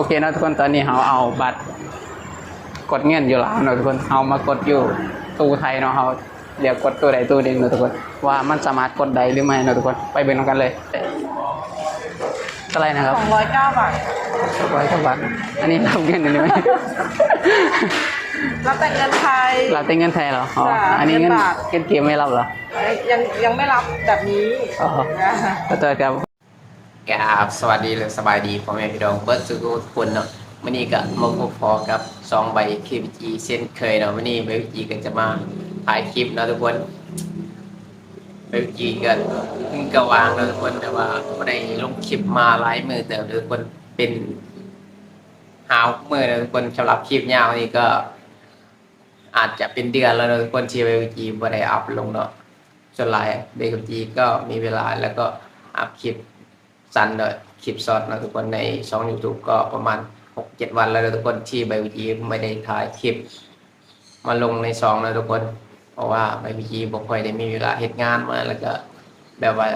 อเคเนาะทุกคนตอนนี้เราเอาบัตร กดเงินอยู่แล้วเนาะทุกคนเอามากดอยู่ตู้ไทยเนาะเราเรียกกดตู้ใดตู้หนึ่งเนาะทุกคนว่ามันสามารถกดได้หรือไม่เนาะทุกคนไปเบิ่งกันเลยเท่าไหรนะครับสองร้อยเก้าบาทร้อยกว่าบาทอันนี้รับเงินอยู่ไหมรับแต่เงินไทยรับแต่เงินไทยเหรออ๋อจ้ะอันนี้เงินเงินบาทเงินเกมไม่รับเหรอยังยังไม่รับแบบนี้อ๋อนะขอโทษครับ ครับสวัสดีสบายดีพ่อแม่พี่น้องเบิร์ดสุกุทุกคนเนาะวันนี้ก็มาพบพอกับสองใบ KPG เช่นเคยเนาะวันนี้ KPG ก็จะมาถ่ายคลิปเนาะทุกคน KPG ก็เพิ่งก็วางเนาะทุกคนแต่ว่าไม่ได้ลงคลิปมาหลายมือแต่ทุกคนเป็นหาวมือเนาะทุกคนสำหรับคลิปยาวนี่ก็ อาจจะเป็นเดือนแล้วเนาะทุกคนที่ KPG ไม่ได้อัพลงเนาะส่วนหลาย KPG ก็มีเวลาแล้วก็อัพคลิป สั้นเลยคลิปซอดนะทุกคนในช่อง YouTube ก็ประมาณ 6-7 วันแล้วนะทุกคนที่ไบวีจีไม่ได้ถ่ายคลิป มาลงในซองนะทุกคน เพราะว่าไบวีจีบอกค่อยได้มีเวลาเหตุงานมาแล้วก็แบบว่า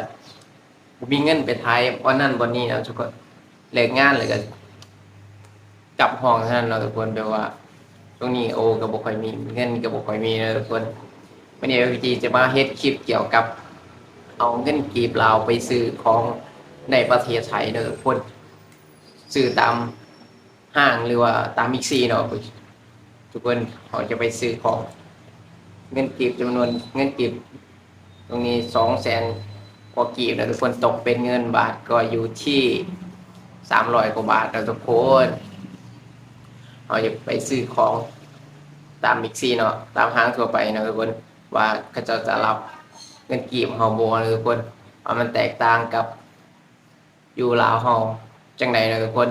มีเงินไปถ่ายวันนั้นวันนี้นะทุกคนเลิกงานเลยก็กลับห้องท่านั้นะทุกคนแบบว่าช่วงนี้โอก็บอกคอยมีเงินก็บอกคอยมีนะทุกคนวันนี้ไบวีจีจะมาเฮ็ดคลิปเกี่ยวกับ เอาเงินกีบเราไปซื้อของ ในประเทศไทยเนอะคนซื้อตามห้างหรือว่าตามมิกซีเนาะทุกคนเขาจะไปซื้อของ เงินกีบจำนวนเงินกีบตรงนี้สองแสนกว่ากีบนะทุกคนตกเป็นเงินบาทก็อยู่ที่สามร้อยกว่าบาทนะทุกคนเขาจะไปซื้อของตามมิกซีเนาะตามห้างทั่วไปนะทุกคนว่าเขาจะจะรับเงินกีบเฮาโบนะทุกคนว่ามันแตกต่างกับ อยู่ลาวเฮาจังใดนะทุกคน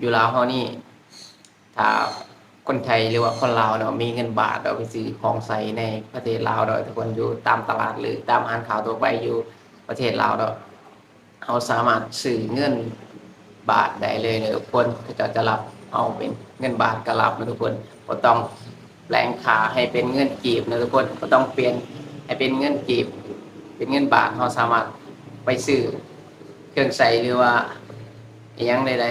อยู่ลาวเฮานี่ถ้าคนไทยหรือว่าคนลาวเนาะมีเงินบาทเราไปซื้อของใส่ในประเทศลาวเนาะทุกคนอยู่ตามตลาดหรือตามอ่านข่าวทั่วไปอยู่ประเทศลาวเนาะเขาสามารถซื้อเงินบาทได้เลยนะทุกคนเขาจะจะรับเอาเป็นเงินบาทก็รับนะทุกคนก็ต้องแปลงขาให้เป็นเงินกีบนะทุกคนก็ต้องเปลี่ยนให้เป็นเงินกีบ เป็นเงินบาทเราสามารถไปซื้อ เครื่องใส่หรือว่าอหยังใด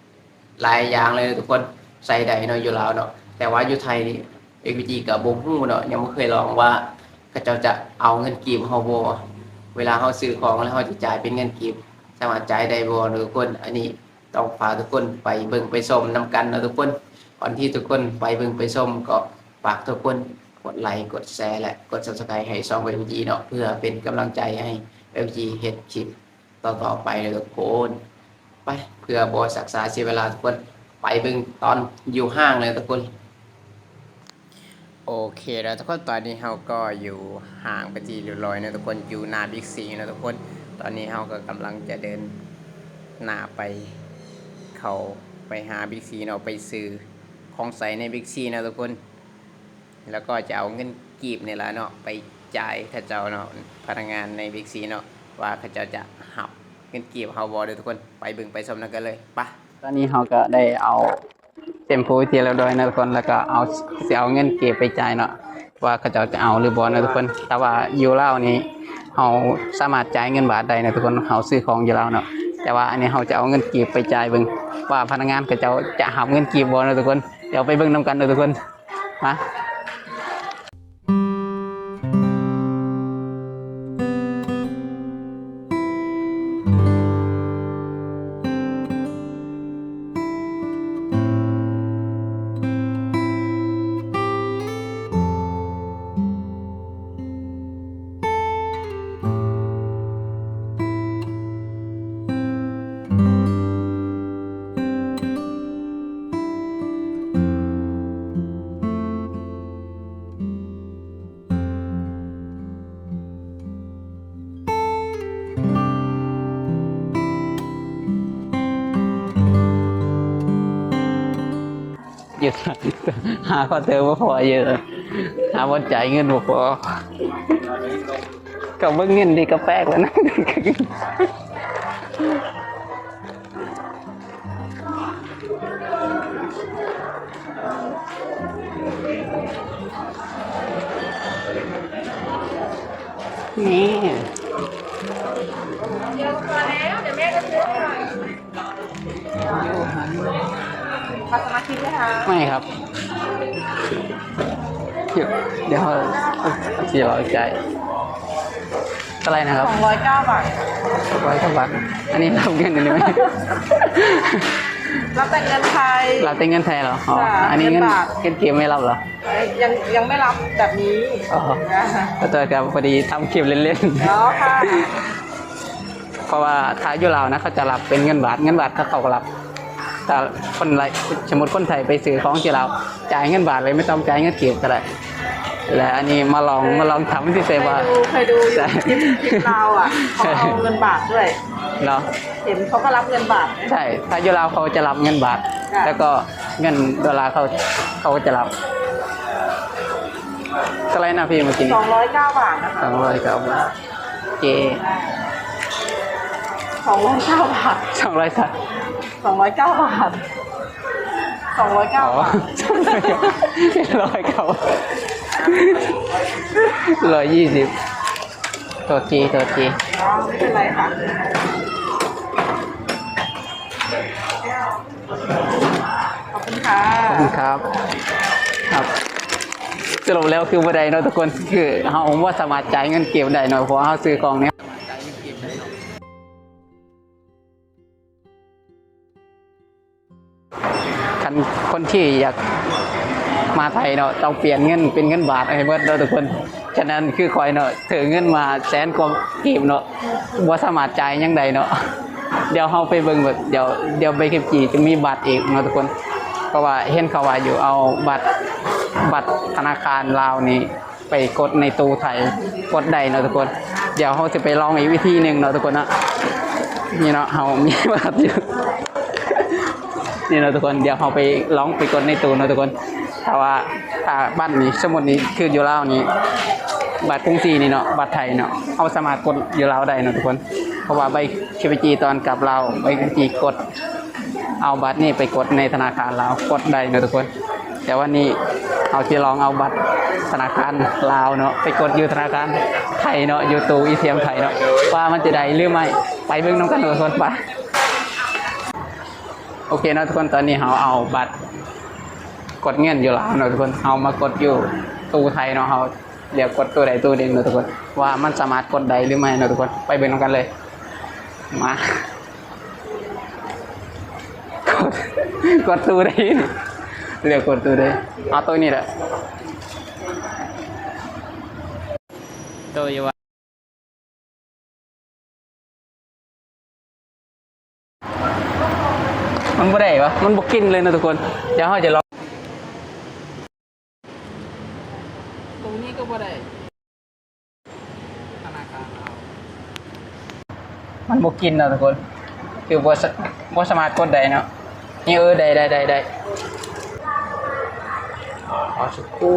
ๆหลายอย่างเลยทุกคนใส่ใดเนาะอยู่ลาวเนาะแต่ว่าอยู่ไทยนี่เอกวิจีกับบ่ฮู้เนาะยังไม่เคยลองว่าเขาเจ้าจะเอาเงินกีบเฮาบ่เวลาเฮาซื้อของแล้วเฮาจะจ่ายเป็นเงินกีบสามารถจ่ายได้บ่เนาะทุกคน อันนี้ต้องฝากทุกคนไปเบิ่งไปชมนํกันเนาะทุกคนก่อนที่ทุกคนไปเบิ่งไปชมก็ฝากทุกคนกดไลค์กดแชร์และกด subscribe ให้ช่องเวทีเนาะเพื่อเป็นกำลังใจให้เอวทีเฮ็ดคลิป ต่อๆไปเลยทุกคนไปเพื่อบอสักษาเสียเวลาทุกคนไปเบิ่งตอนอยู่ห้างเลยทุกคนโอเคแล้วทุกคนตอนนี้เราก็อยู่ห่างไปที่เรียบร้อยนะทุกคนอยู่หน้าบิ๊กซีนะทุกคน ตอนนี้เราก็กำลังจะเดินหน้าไปเขาไปหาบิ๊กซีเนาะไปซื้อของใส่ในบิ๊กซีนะทุกคน แล้วก็จะเอาเงินกีบเนี่ยแหละเนาะไปจ่ายเข้าเจ้าเนาะพนักงานในบิ๊กซีเนาะ ว่าเขาเจ้าจะหับเงินกีบเฮาบอเด้อทุกคนไปเบิ่งไปชมกันเลยปะตอนนี้เราก็ได้เอาเต็มโพยที่แล้วด้วยนะทุกคนแล้วก็เอาสิเอาเงินเก็บไปจ่ายเนาะว่าเขาจะจะเอาหรือบอนะทุกคน แต่ว่าอยู่เล่าวนี้เราสามารถจ่ายเงินบาทได้นะทุกคนเราซื้อของอยู่แล้วเนาะแต่ว่าอันนี้เราจะเอาเงินเก็บไปจ่ายเบิ่งว่าพนักงานเขาจะจะหับเงินเก็บบอนะทุกคนเดี๋ยวไปเบิ่งนํกันนะทุกคนมา หยุดหาข้อเติมว่พอเยอะหาวันจ่ายเงินพอกับเบิ่งเงินดีก็แปลกแล้วนะนี่เดี๋ยวมาแล้วเดี๋ยวแม่จะซื้อให้อย หันบัตรสมาชิกไหมคะไม่ครับ เดี๋ยวเดี๋ยวเสียเอาใจเท่าไหรนะครับสองร้อยเก้าบาทร้อยกว่าบาท อันนี้รับเงินอยู่ไหมรับแต่เงินไทยรับแต่เงินไทยเหรออ๋อค่ะอันนี้เงินเงินบาทเงินเกมไม่รับเหรอ ยังยังไม่รับแบบนี้อ๋อก็ตัวกับพอดีทำคลิปเล่นเนาะค่ะๆเพราะว่าถ้าอยู่ลาวนะเขาจะรับเป็นเงินบาท เงินบาทเขาเขาก็รับ แต่คนไรสมมติคนไทยไปซื้อของที่เราวจ่ายเงินบาทเลยไม่ต้องจ่ายเงินเก็บก็ได้และอันนี้มาลองมาลองทำที่เซเคยว่าดูเคยดูใช่คลิปคลิปเราอะเขาเอาเงินบาทด้วยเนาะเห็นเขาก็รับเงินบาทไหมใช่ถ้าอยู่ลาวเขาจะรับเงินบาทค่ะแล้วก็เงินดอลลาร์เขาเขาก็จะรับเท่าไหรนะพี่เมื่อกี้สองร้อยเก้าบาทนะสองร้อยเก้าบาทเจสองร้อยเก้าบาทสองร้อยสัต สองร้อยเก้าบาทสองร้อยเก้าอ๋อบาทร้อยเก้าร้อยยี่สิบตัวจีตัวจีอ๋อไม่เป็นไรค่ะขอบคุณค่ะขอบคุณครับ ครับสรุปแล้วคือบันไดเนาะทุกคนคือเขาว่าสามารถจ่ายเงินเก็บได้เนาะเพราะว่าเขาซื้อกองเนี้ย คันคนที่อยากมาไทยเนาะต้องเปลี่ยนเงินเป็นเงินบาทให้เบิดเนาะทุกคน ฉะนั้นคือคอยเนาะถือเงินมาแสนกว่ากีบเนาะว่าสามารถจ่ายยังใดเนาะเดี๋ยวเขาไปเบิ่งแบบเดี๋ยวเดี๋ยวใบเก็บจีจะมีบัตรอีกเนาะทุกคน เพราะว่าเห็นเขาว่าอยู่เอาบัตรบัตรธนาคารลาวนี้ไปกดในตู้ไทยกดใดเนาะทุกคน เดี๋ยวเขาจะไปลองอีกวิธีหนึ่งเนาะทุกคนนะนี่เนาะเขามีบัตรอยู่ นี่นะทุกคนเดี๋ยวเขาไปลองไปกดในตู้นะทุกคนถ้าว่าถ้าบัตรนี้สมุดนี้คืออยู่ลาวนี้บัตรกรุงศรีนี่เนาะบัตรไทยเนาะเอาสามารถกดอยู่ลาวได้เนาะทุกคน เพราะว่าใบเคปจีตอนกลับเราวใบเคปจีกด เอาบัตรนี่ไปกดในธนาคารลาวกดได้เนาะทุกคน แต่วันนี้เอาที่ลองเอาบัตรธนาคารลาวเนาะไปกดอยู่ธนาคารไทยเนาะอยู่ตู้อีเทียมไทยเนาะว่ามันจะได้หรือไม่ไปเบิ่งน้ำกันเนาะทุกคนไป โอเคนะทุกคนตอนนี้เราเอาบัตรกดเงินอยู่ลาวนะทุกคนเอามากดอยู่ตู้ไทยเนาะเราเรียกกดตู้ใดตู้หนึ่งนะทุกคน ว่ามันสามารถกดได้หรือไม่นะทุกคนไปเบิ่งน้ำกันเลย มากดกดตู้ได้นี่เรียกกดตู้ได้เอาตัวนี้แหละตัวอยู่ มันบ่ได้ปะมันบ่กินเลยนะทุกคน เดี๋ยวเราจะลองตรงนี้ก็บ่ได้ธนาคารเรามันบ่กินนะทุกคน คือบ่สะบ่สามารถกดได้เนาะนี่เออได้ได้ได้ได้ขอสักครู่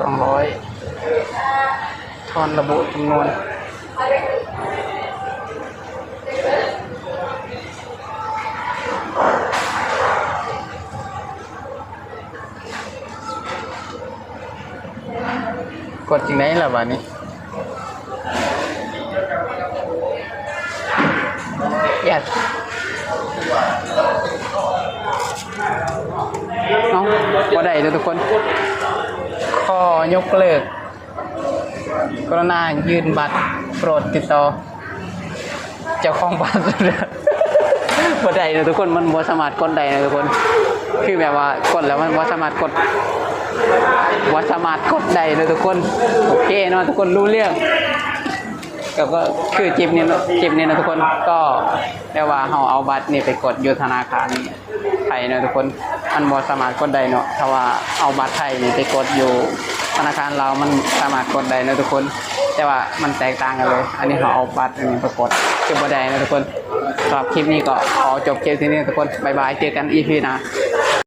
สองร้อย ทอนระบุจำนวนกดจริงไหนล่ะบ้านี้ yes น้องบ่ได้ทุกคน ข้อยกเลิก กรณายืนบัตรโปรดติดต่อ เจ้าของบัตรบ่ได้เด้อทุกคนมันบ่สามารถกดได้นะทุกคน คือแบบว่ากดแล้วมันบ่สามารถกดว่สามารถกดได้เลยทุกคนโอเคเนาะทุกคนรู้เรื่องก็ก็คือจิบเนี่เนะจิบเนี่ยนะทุกคนก็แปลว่าเราเอาบัตรนี่ไปกดยู่ธนาคารไทยเนะทุกคนมันบ่สามารถกดได้เนาะถ้าว่าเอาบัตรไทยนี่ไปกดอยู่ ธนาคารเรามันสามารถกดได้นะทุกคน แต่ว่ามันแตกต่างกันเลย อันนี้เขาเอาบัตรอันนี้ไปกดเก็บ่ได้นะทุกคนสำหรับคลิปนี้ก็ขอจบคลิปที่นี่ทุกคนบายบายเจอกันอีพีหนะ